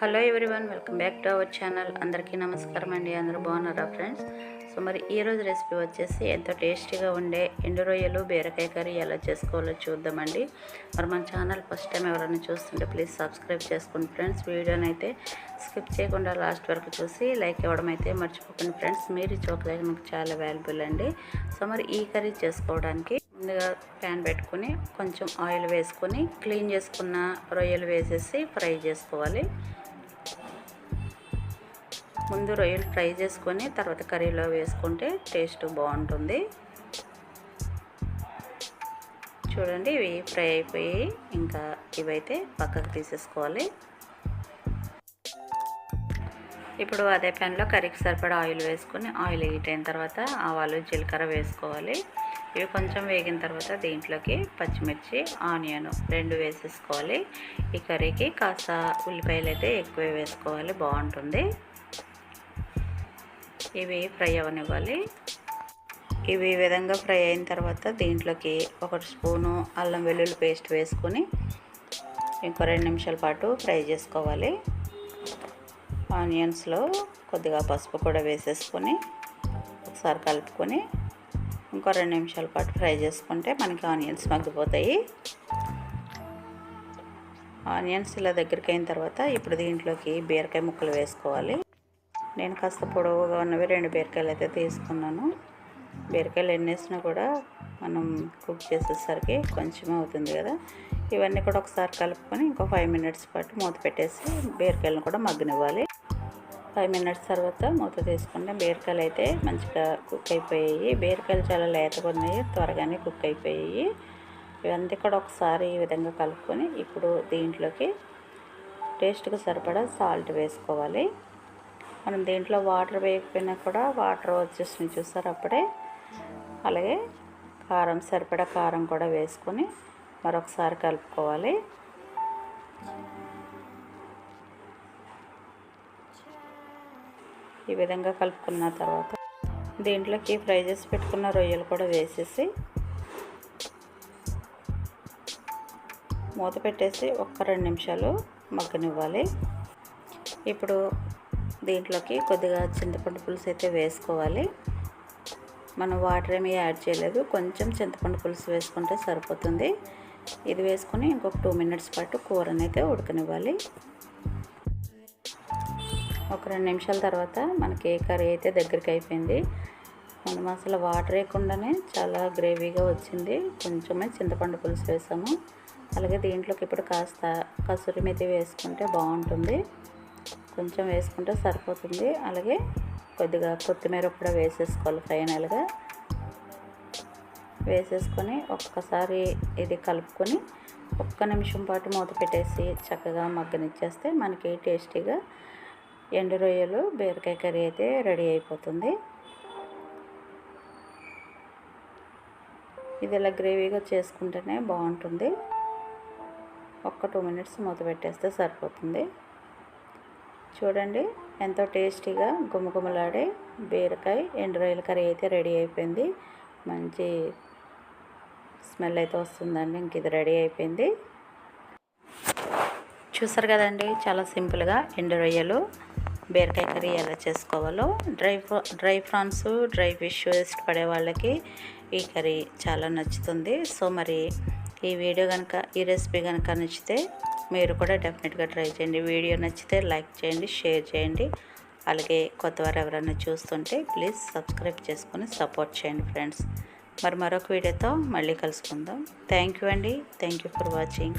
Hello everyone welcome back to our channel. అందరికీ నమస్కారం అండి. అందరూ బాగున్నారా ఫ్రెండ్స్? సో మరి ఈరోజు రెసిపీ వచ్చేసి ఎంతో టేస్టీగా ఉండే ఎండు రొయ్యలు బీరకాయ కర్రీ ఎలా చేసుకోవాలో చూద్దామండి. మరి మన ఛానల్ ఫస్ట్ టైం ఎవరైనా చూస్తుంటే ప్లీజ్ సబ్స్క్రైబ్ చేసుకోండి ఫ్రెండ్స్. వీడియోని అయితే స్కిప్ చేయకుండా లాస్ట్ వరకు చూసి లైక్ ఇవ్వడం అయితే మర్చిపోకండి ఫ్రెండ్స్. మీరు చూడలేక నాకు చాలా వాల్యుబుల్ అండి. సో మరి ఈ కర్రీ చేసుకోవడానికి ముందుగా ప్యాన్ పెట్టుకొని కొంచెం ఆయిల్ వేసుకొని క్లీన్ చేసుకున్న రొయ్యలు వేసేసి ఫ్రై చేసుకోవాలి. ముందు రొయ్యలు ఫ్రై చేసుకొని తర్వాత కర్రీలో వేసుకుంటే టేస్ట్ బాగుంటుంది. చూడండి ఇవి ఫ్రై అయిపోయి ఇంకా ఇవైతే పక్కకు తీసేసుకోవాలి. ఇప్పుడు అదే ప్యాన్లో కర్రీకి సరిపడా ఆయిల్ వేసుకొని ఆయిల్ హీట్ అయిన తర్వాత ఆవాలు జీలకర్ర వేసుకోవాలి. ఇవి కొంచెం వేగిన తర్వాత దీంట్లోకి పచ్చిమిర్చి ఆనియన్ రెండు వేసేసుకోవాలి. ఈ కర్రీకి కాస్త ఉల్లిపాయలు అయితే ఎక్కువ వేసుకోవాలి బాగుంటుంది. ఇవి ఫ్రై అవ్వనివ్వాలి ఇవి ఈ విధంగా ఫ్రై అయిన తర్వాత దీంట్లోకి ఒక స్పూను అల్లం వెల్లుల్లి పేస్ట్ వేసుకొని ఇంకో రెండు నిమిషాల పాటు ఫ్రై చేసుకోవాలి. ఆనియన్స్లో కొద్దిగా పసుపు కూడా వేసేసుకొని ఒకసారి కలుపుకొని ఇంకో రెండు నిమిషాల పాటు ఫ్రై చేసుకుంటే మనకి ఆనియన్స్ మగ్గిపోతాయి. ఆనియన్స్ ఇలా దగ్గరికి అయిన తర్వాత ఇప్పుడు దీంట్లోకి బీరకాయ ముక్కలు వేసుకోవాలి. నేను కాస్త పొడవుగా ఉన్నవి రెండు బీరకాయలు అయితే తీసుకున్నాను. బీరకాయలు ఎన్నేసినా కూడా మనం కుక్ చేసేసరికి కొంచెం అవుతుంది కదా. ఇవన్నీ కూడా ఒకసారి కలుపుకొని ఇంకో ఫైవ్ మినిట్స్ పాటు మూత పెట్టేసి బీరకాయలను కూడా మగ్గనివ్వాలి. ఫైవ్ మినిట్స్ తర్వాత మూత తీసుకుంటే బీరకాయలు అయితే మంచిగా కుక్ అయిపోయాయి. బీరకాయలు చాలా లేతగా ఉన్నాయి త్వరగానే కుక్ అయిపోయాయి. ఇవన్నీ కూడా ఒకసారి ఈ విధంగా కలుపుకొని ఇప్పుడు దీంట్లోకి టేస్ట్కి సరిపడా సాల్ట్ వేసుకోవాలి. మనం దీంట్లో వాటర్ వేయకపోయినా కూడా వాటర్ వచ్చేసినాయి చూస్తారు అప్పుడే? అలాగే కారం సరిపడా కారం కూడా వేసుకొని మరొకసారి కలుపుకోవాలి. ఈ విధంగా కలుపుకున్న తర్వాత దీంట్లోకి ఫ్రై చేసి పెట్టుకున్న రొయ్యలు కూడా వేసేసి మూత పెట్టేసి ఒక్క రెండు నిమిషాలు మగ్గనివ్వాలి. ఇప్పుడు దీంట్లోకి కొద్దిగా చింతపండు పులుసు అయితే వేసుకోవాలి. మనం వాటర్ ఏమీ యాడ్ చేయలేదు. కొంచెం చింతపండు పులుసు వేసుకుంటే సరిపోతుంది. ఇది వేసుకొని ఇంకొక టూ మినిట్స్ పాటు కూరని అయితే ఉడకనివ్వాలి. ఒక రెండు నిమిషాల తర్వాత మనకి కర్రీ అయితే దగ్గరికి అయిపోయింది. మనం అసలు వాటర్ వేయకుండానే చాలా గ్రేవీగా వచ్చింది. కొంచెమే చింతపండు పులుసు వేసాము. అలాగే దీంట్లోకి ఇప్పుడు కాస్త కసూరి మెతి వేసుకుంటే బాగుంటుంది. కొంచెం వేసుకుంటే సరిపోతుంది. అలాగే కొద్దిగా కొత్తిమీర కూడా వేసేసుకోవాలి ఫైనల్గా. వేసేసుకొని ఒక్కసారి ఇది కలుపుకొని ఒక్క నిమిషం పాటు మూత పెట్టేసి చక్కగా మగ్గనిచ్చేస్తే మనకి టేస్టీగా ఎండు రొయ్యలు బీరకాయ కర్రీ అయితే రెడీ అయిపోతుంది. ఇది ఇలా గ్రేవీగా చేసుకుంటేనే బాగుంటుంది. ఒక్క టూ మినిట్స్ మూత పెట్టేస్తే సరిపోతుంది. చూడండి ఎంతో టేస్టీగా గుమగుమలాడే బీరకాయ ఎండు రొయ్యల కర్రీ అయితే రెడీ అయిపోయింది. మంచి స్మెల్ అయితే వస్తుందండి ఇంక ఇది రెడీ అయిపోయింది. చూసారు కదండి చాలా సింపుల్గా ఎండు రొయ్యలు బీరకాయ కర్రీ ఎలా చేసుకోవాలో. Dry dry prawns dry fish ఇష్టపడే వాళ్ళకి ఈ కర్రీ చాలా నచ్చుతుంది. సో మరి ఈ వీడియో కనుక ఈ రెసిపీ కనుక నచ్చితే మీరు కూడా డెఫినెట్గా ట్రై చేయండి. వీడియో నచ్చితే లైక్ చేయండి షేర్ చేయండి. అలాగే కొత్తవారు ఎవరైనా చూస్తుంటే ప్లీజ్ సబ్స్క్రైబ్ చేసుకొని సపోర్ట్ చేయండి ఫ్రెండ్స్. మరి మరొక వీడియోతో మళ్ళీ కలుసుకుందాం. థ్యాంక్ యూ అండి. Thank you for watching.